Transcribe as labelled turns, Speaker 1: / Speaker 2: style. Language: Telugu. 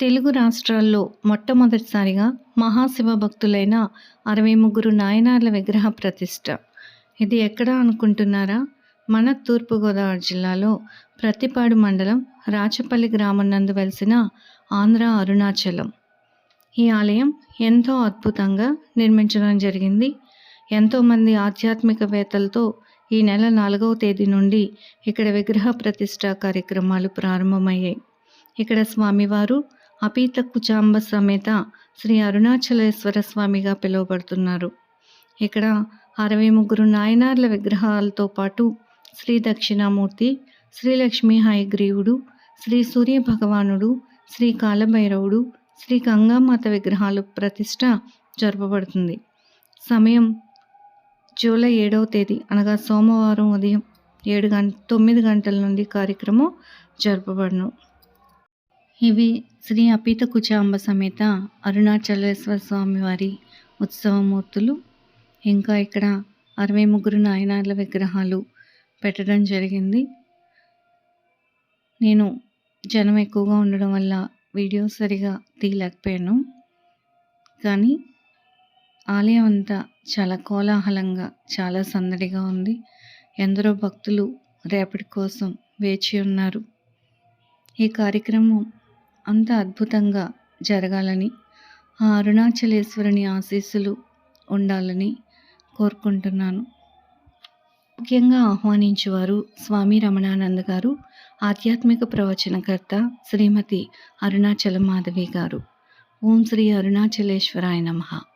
Speaker 1: తెలుగు రాష్ట్రాల్లో మొట్టమొదటిసారిగా మహాశివ భక్తులైన అరవై ముగ్గురు నాయనార్ల విగ్రహ ప్రతిష్ట. ఇది ఎక్కడ అనుకుంటున్నారా? మన తూర్పుగోదావరి జిల్లాలో ప్రతిపాడు మండలం రాచపల్లి గ్రామం నందు వెలిసిన ఆంధ్ర అరుణాచలం. ఈ ఆలయం ఎంతో అద్భుతంగా నిర్మించడం జరిగింది. ఎంతోమంది ఆధ్యాత్మికవేత్తలతో ఈ నెల నాలుగవ తేదీ నుండి ఇక్కడ విగ్రహ ప్రతిష్ట కార్యక్రమాలు ప్రారంభమయ్యాయి. ఇక్కడ స్వామివారు అపీత కుచాంబ సమేత శ్రీ అరుణాచలేశ్వర స్వామిగా పిలువబడుతున్నారు. ఇక్కడ అరవై ముగ్గురు నాయనార్ల విగ్రహాలతో పాటు శ్రీ దక్షిణామూర్తి శ్రీ లక్ష్మీ హయగ్రీవుడు శ్రీ సూర్య భగవానుడు శ్రీ కాలభైరవుడు శ్రీ గంగామాత విగ్రహాలు ప్రతిష్ట జరపబడుతుంది. సమయం జూలై ఏడవ తేదీ అనగా సోమవారం ఉదయం ఏడు గంట తొమ్మిది గంటల నుండి కార్యక్రమం జరపబడును. ఇవి శ్రీ అపీత కుచాంబ సమేత అరుణాచలేశ్వర స్వామి వారి ఉత్సవమూర్తులు. ఇంకా ఇక్కడ అరవై ముగ్గురు నాయనార్ల విగ్రహాలు పెట్టడం జరిగింది. నేను జనం ఎక్కువగా ఉండడం వల్ల వీడియో సరిగా తీయలేకపోయాను. కానీ ఆలయం అంతా చాలా కోలాహలంగా చాలా సందడిగా ఉంది. ఎందరో భక్తులు రేపటి కోసం వేచి ఉన్నారు. ఈ కార్యక్రమం అంత అద్భుతంగా జరగాలని ఆ అరుణాచలేశ్వరుని ఆశీస్సులు ఉండాలని కోరుకుంటున్నాను. ముఖ్యంగా ఆహ్వానించేవారు స్వామి రమణానంద గారు ఆధ్యాత్మిక ప్రవచనకర్త శ్రీమతి అరుణాచల మాధవి గారు. ఓం శ్రీ అరుణాచలేశ్వరాయ నమః.